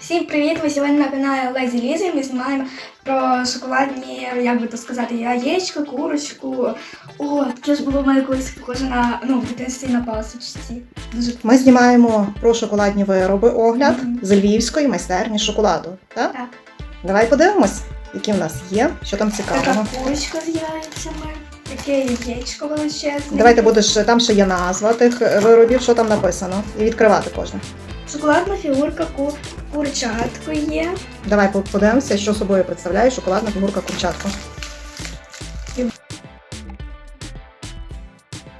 Всім привіт! Ви сьогодні на каналі Лезі Лізі. Ми знімаємо про шоколадні, як би то сказати, яєчко, курочку. О, таке ж було в мене колись похоже на ну, в дитинстві на пасочці. Дуже Ми знімаємо про шоколадні вироби огляд Мгм. з львівської майстерні шоколаду. Так? так. Давай подивимось, які в нас є, що там Така цікавого. курочка з яйцями, таке яєчко величезне. Давай ти будеш там ще є назва тих виробів, що там написано, і відкривати кожне. Шоколадна фігурка ку... курчатко є. Давай подивимося, що собою представляє шоколадна фігурка курчатка.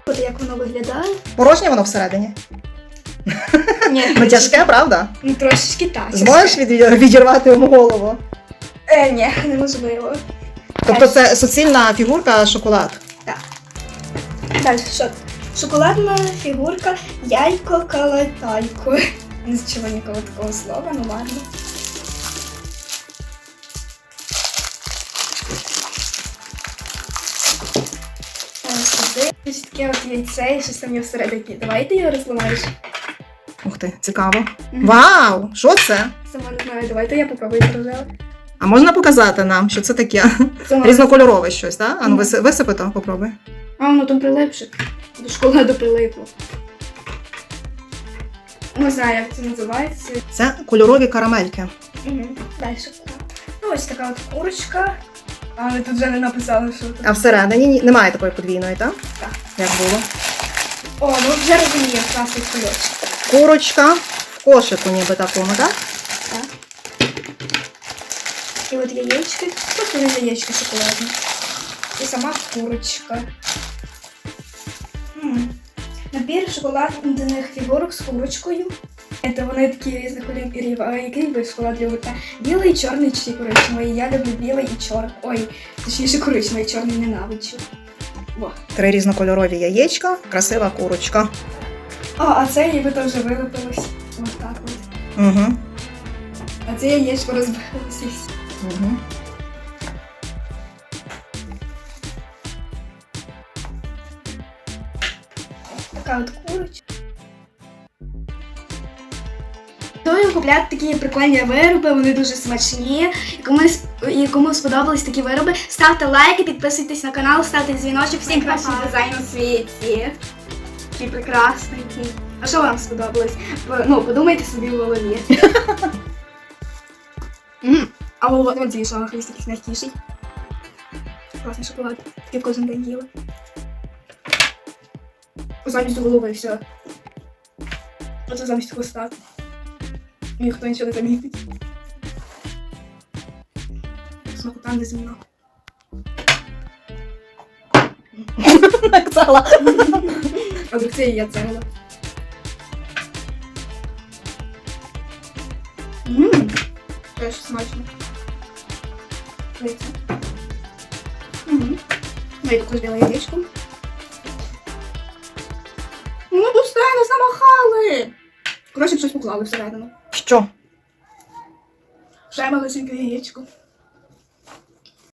От як воно виглядає. Порожнє воно всередині. Ні, Ну тяжке, правда? Ну, трошечки так. Зможеш від... відірвати йому голову. Е, ні, неможливо. Тобто це суцільна фігурка шоколад. Так. Далі, що? Шоколадна фігурка яйко калатайко. Не чула ніколи такого слова, ну ладно. Ось таке от яйце і щось там є всередині. Давай ти його розламаєш. Ух ти, цікаво. Мгм. Вау! Що це? Сама не знаю, давайте я попробую прожила. А можна показати нам, що це таке? Сама... Різнокольорове щось, так? А ну Мгм. виси- висипи то, попробуй. А, воно там прилипше. До шоколаду прилипло. Не знаю, як це називається. Це кольорові карамельки. Угу. Далі. Ну, ось така от курочка. Але тут вже не написали, що тут. А всередині ні- немає такої подвійної, так? Так. Як було. О, ну вже розумію, класний кульочок. Курочка в кошику, ніби такому, так? Так. І от яєчки. Тут вони яєчки шоколадні. І сама курочка. Набір шоколадних фігурок з курочкою. Це вони такі різних кольорів. А який ви шоколад любите? Білий, чорний чи коричневий? Я люблю білий і чорний. Ой, точніше коричневий, чорний ненавиджу. Во. Три різнокольорові яєчка, красива курочка. А, а це ніби теж вилупилось. Ось так от. Угу. А це яєчко розбилося. Угу. Така от курочка. Готові купляти такі прикольні вироби, вони дуже смачні. І комусь, і кому сподобались такі вироби, ставте лайки, підписуйтесь на канал, ставте дзвіночок, всім кращий дизайн у світі. Такий прекрасний. А що вам сподобалось? Ну, подумайте собі в голові. А от от зійшов на хвіст такий. Класний шоколад. Такий кожен день їла. Замість голови все. Оце замість хвоста. Ніхто нічого не замітить. Смакота не земна. Оксала. А до цієї я цегла. Ммм, теж смачно. Дивіться. Угу. Ну і також біле яєчко. Нас намахали! Коротше, щось поклали всередину. Що? Ще малесеньке яєчко.